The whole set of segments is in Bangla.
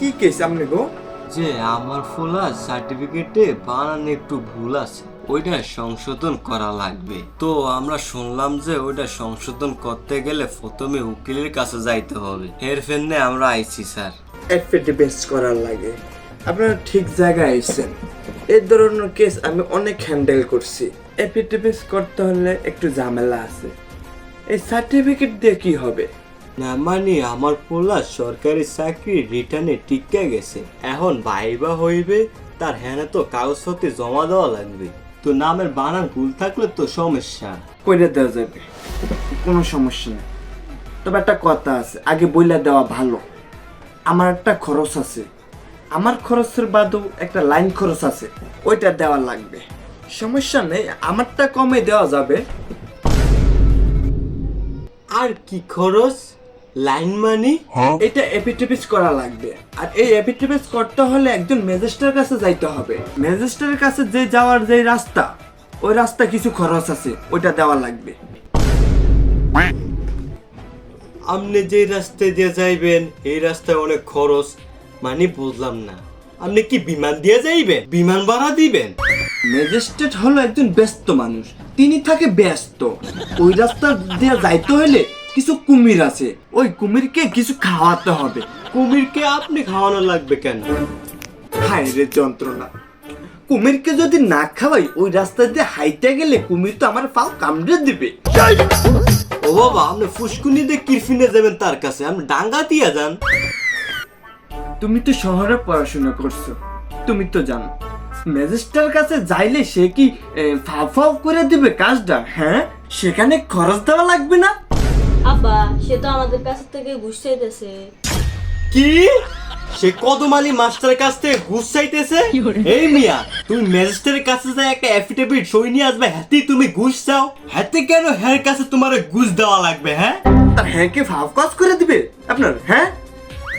কি কেস আপনি গো? যে আমার ফোলার সার্টিফিকেটে বানান একটু ভুল আছে ওইটা সংশোধন করা লাগবে। তো আমরা শুনলাম যে ওইটা সংশোধন করতে গেলে প্রথমে উকিলের কাছে যাইতে হবে। এর ফেন্নে আমরা আইছি স্যার। এফিডেভিট করার লাগে। আপনারা ঠিক জায়গায় এসেছেন এই ধরনের কেস আমি অনেক হ্যান্ডেল করছি। এফিডেভিট করতে হলে একটু ঝামেলা আছে। এই সার্টিফিকেট দিয়ে কি হবে? না মানে আমার পোলা সরকারি চাকরি রিটার্নে টিকে গেছে। এখন ভাইবা হইবে তার হ্যাঁ তো কাগজপত্রে জমা দেওয়া লাগবে। তো নামের বানান ভুল থাকলে তো সমস্যা। কইরে দেওয়া যাবে। কোনো সমস্যা নেই। তবে একটা কথা আছে আগে বইলা দেওয়া ভালো। আমার একটা খরচ আছে। আমার খরচের বাদেও একটা লাইন খরচ আছে ওইটা দেওয়া লাগবে। সমস্যা নেই আমারটা কমে দেওয়া যাবে। আর কি খরচ? লাইন মানি এটা এপিটিপিস করা লাগবে। আর এই এপিটিপিস করতে হলে একজন ম্যাজিস্ট্রেটের কাছে যাইতে হবে। ম্যাজিস্ট্রেটের কাছে যে যাওয়ার যে রাস্তা ওই রাস্তা কিছু খরচ আছে ওইটা দেওয়া লাগবে। আপনি যে রাস্তায় দিয়ে যাইবেন এই রাস্তায় অনেক খরচ মানে বুঝলাম না। আপনি কি বিমান দিয়ে যাইবেন? বিমান ভাড়া দিবেন? ম্যাজিস্ট্রেট হলো একজন ব্যস্ত মানুষ তিনি থাকে ব্যস্ত। ওই রাস্তা দিয়ে যাইতে হলে কিছু কুমির আছে। ওই কুমিরকে কিছু খাওয়াতে হবে। কুমিরকে আপনি খাওয়ানো লাগবে কেন? হায় রে যন্ত্রণা। কুমিরকে যদি না খাওয়াই ওই রাস্তা দিয়ে হাইতে গেলে কুমির তো আমার পাও কামড়ে দিবে। ও বাবা আপনি ফুসকুনি দিয়ে কিরফিনে যাবেন তার কাছে। আপনি ডাঙ্গা দিয়ে যান। তুমি তো শহরে পড়াশোনা করছ। তুমি তো জানো। ম্যাজিস্ট্রের কাছে যাইলে সে কি ফাও ফাও করে দিবে কাজটা? হ্যাঁ? সেখানে খরচ দেওয়া লাগবে না? আব্বা সে তো আমাদের কাছ থেকে ঘুষ চাইতেছে। কি? সে কদমালি মাস্টারের কাছ থেকে ঘুষ চাইতেছে? এই মিয়া তুমি ম্যাজিস্ট্রেটের কাছে যাই একটা অ্যাফিডেভিট সই নিয়ে আসবে হাতে তুমি ঘুষ চাও? হাতে কেন হ্যার কাছে তোমার ঘুষ দেওয়া লাগবে হ্যাঁ? আর হ্যাঁ কি ফাও কাজ করে দিবে? আপনার হ্যাঁ?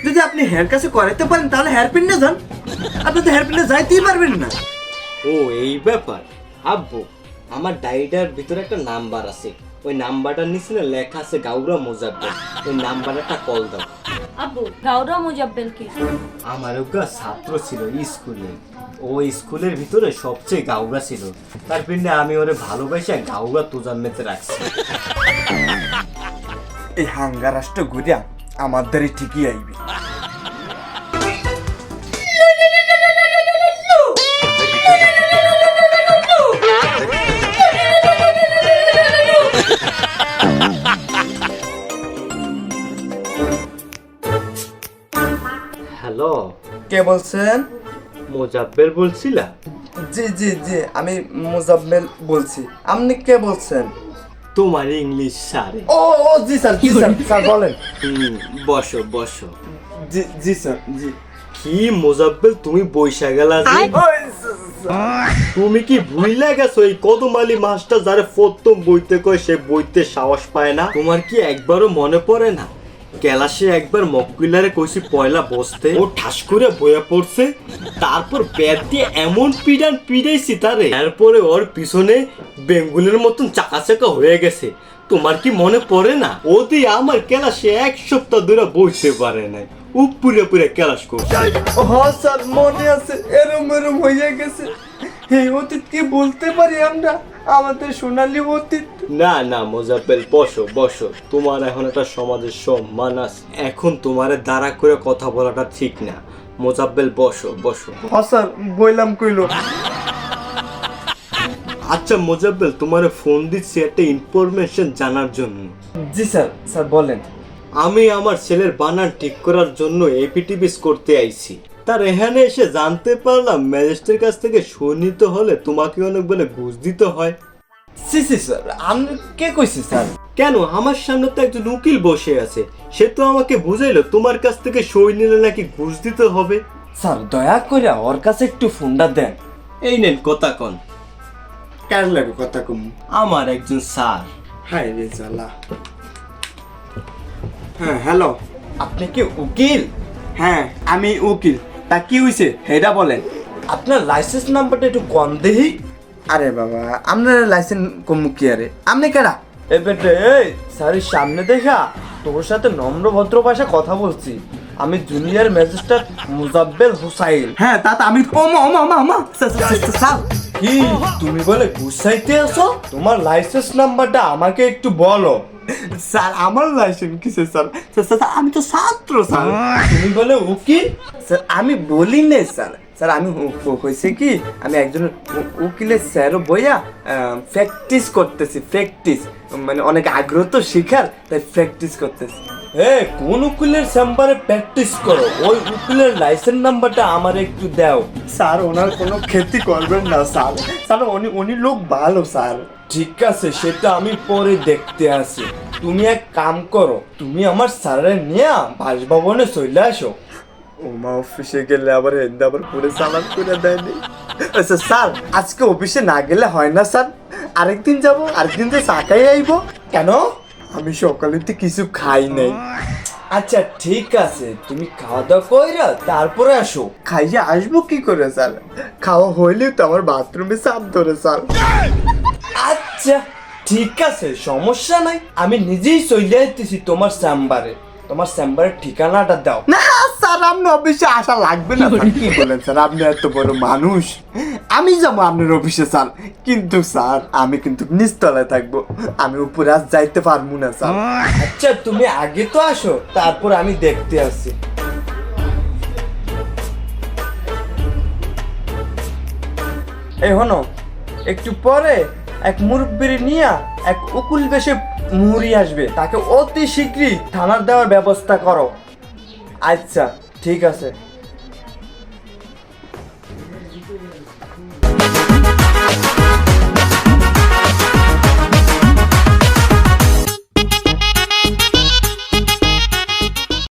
যদি আপনি হেয়ার কাছে করাতে পারেন তাহলে হেয়ার পিনে যান। আপনি তো হেয়ার পিনে যাইতেই পারবেন না। ও এই ব্যাপার। আব্বু আমার ডায়েরিটার ভিতরে একটা নাম্বার আছে। ওই নাম্বারটার নিচে না লেখা আছে গাউরা মোজাব্বেল। ওই নাম্বার একটা কল দাও। আব্বু গাউরা মুজাব্বেল কি? আমার ওগা ছাত্র ছিল স্কুলে। ও স্কুলের ভিতরে সবচেয়ে গাউরা ছিল। তার পিছনে আমি ওরে ভালোবাসা গাউরা তোজান মেতে রাখছি। এই হাঙ্গা রাষ্ট্র ঘুরিয়া আমাদের ঠিকই আইবে। কে বলছেন? মোজাব্বেল বলছিলা? জি জি জি আমি মুজাম্মেল বলছি। আপনি কে বলছেন? তোমার ইংলিশ সারে ও ও জি স্যার জি স্যার স্যার বলেন। বসো বসো। জি জি স্যার জি। কি মোজাব্বেল তুমি বৈশা গেলা স্যার, স্যার। তুমি কি ভুইলা গেছো এই কদমালি মাছটা যারে প্রথম বইতে কয় সে বইতে সাহস পায় না? তোমার কি একবারও মনে পড়ে না? ক্যালাসে একবার মক্কুলারে কইছি, পয়লা বসতে ও ঠাস করে বইয়া পড়ছে। তারপর ব্যাট দিয়ে এমন পিডান পিডাইছি তারে। এরপরে ওর পিছনে বেঙ্গুলের মতন চাকা চাকা হয়ে গেছে। তোমার কি মনে পড়ে না? ও দিয়ে আমার ক্যালাসে এক সপ্তাহ ধরে বসতে পারে নাই। উপরে পুরে ক্যালাস করছে। ও স্যার, মনে আছে, এরম এরম হয়ে গেছে। এই অতীত, কি বলতে পারি আমরা? আমাদের সোনালী অতীত না না মোজাব্বেল বসো বসো। তোমার এখন একটা সমাজের সম্মান আছে। এখন তোমারে দাঁড়া করে কথা বলাটা ঠিক না। মোজাব্বেল বসো বসো। হ স্যার বইলাম কইলো। আচ্ছা মোজাব্বেল তোমারে ফোন দিচ্ছি একটা ইনফরমেশন জানার জন্য। জি স্যার স্যার বলেন। আমি আমার ছেলের বানান ঠিক করার জন্য এপিটিভিস করতে আইছি। তার এখানে এসে জানতে পারলাম ম্যাজিস্ট্রের কাছ থেকে সই হলে তোমাকে অনেক বলে ঘুষ দিতে হয়। সি সি স্যার আমি কে কইছি স্যার? কেন? আমার সামনে তো একজন উকিল বসে আছে। সে তো আমাকে বুঝাইলো তোমার কাছ থেকে সই নিলে নাকি ঘুষ দিতে হবে। স্যার দয়া করে ওর কাছে একটু ফোনটা দেন। এই নেন কথা কন কার লাগে কথা কম আমার একজন স্যার। হাই রে জ্বালা। হ্যাঁ হ্যালো। আপনি কি উকিল? হ্যাঁ আমি উকিল। তা কি হইছে? হেডা বলেন। আপনার লাইসেন্স নাম্বারটা একটু কম দেহি আরে বাবা আপনার লাইসেন্স কম কি আরে? আপনি কেডা এ বেটে এই স্যারের সামনে দেখা তোর সাথে নম্র ভদ্র ভাষা কথা বলছি। আমি জুনিয়র ম্যাজিস্ট্রেট মুজাব্বেল হুসাইন। হ্যাঁ তা তা আমি ওমা ওমা ওমা ওমা। Sir, sir, sir, sir. কি? তুমি বলে গুসাইতে আছো তোমার লাইসেন্স নাম্বারটা আমাকে একটু বলো। স্যার আমার লাইসেন্স কিসে স্যার? স্যার আমি তো ছাত্র স্যার। তুমি বলে উকিল? স্যার আমি বলি না স্যার। স্যার আমি হয়েছে কি? আমি একজন উকিলের স্যার বইয়া প্র্যাকটিস করতেছি প্র্যাকটিস মানে অনেক আগ্রহ তো শিখার তাই প্র্যাকটিস করতেছি। এ কোন উকিলের চেম্বারে প্র্যাকটিস করো? ওই উকিলের লাইসেন্স নাম্বারটা আমার একটু দাও। স্যার ওনার কোনো ক্ষতি করবেন না স্যার। স্যার উনি উনি লোক ভালো স্যার। ঠিক আছে সেটা আমি পরে দেখতে আসি। তুমি এক কাম করো তুমি আমার স্যারের নিয়ে বাসভবনে চলে আসো। ওমা অফিসে গেলে আবার হেন্দা আবার পুরে সালাম করে দেয়নি। আচ্ছা স্যার আজকে অফিসে না গেলে হয় না স্যার। আরেকদিন যাব আরেকদিন যে চাকাই আইবো। কেন? আমি সকালেতে কিছু খাই নাই। আচ্ছা ঠিক আছে তুমি খাওয়া দাওয়া কইরা তারপরে আসো। খাইয়ে আসব কি করে স্যার? খাওয়া হইলে তো আমার বাথরুমে চাপ ধরে স্যার। আচ্ছা ঠিক আছে সমস্যা নাই। আমি নিজেই চলে আইতেছি তোমার চেম্বারে। তোমার চেম্বারের ঠিকানাটা দাও। না! স্যার আপনি অফিসে আসা লাগবে না কি বলেন, স্যার? আপনি এত বড় মানুষ। আমি যাব আপনার অফিসে, স্যার। কিন্তু, স্যার, আমি কিন্তু নিচতলায় থাকব। আমি উপরে আজ যাইতে পারব না, স্যার। আচ্ছা তুমি আগে তো আসো, তারপর আমি দেখতে আসছি এই হনো, একটু পরে এক মুরব্বির নিয়া এক উকুল বেশে মুহুরি আসবে। তাকে অতি শীঘ্রই থানার দেওয়ার ব্যবস্থা করো। আচ্ছা ঠিক আছে।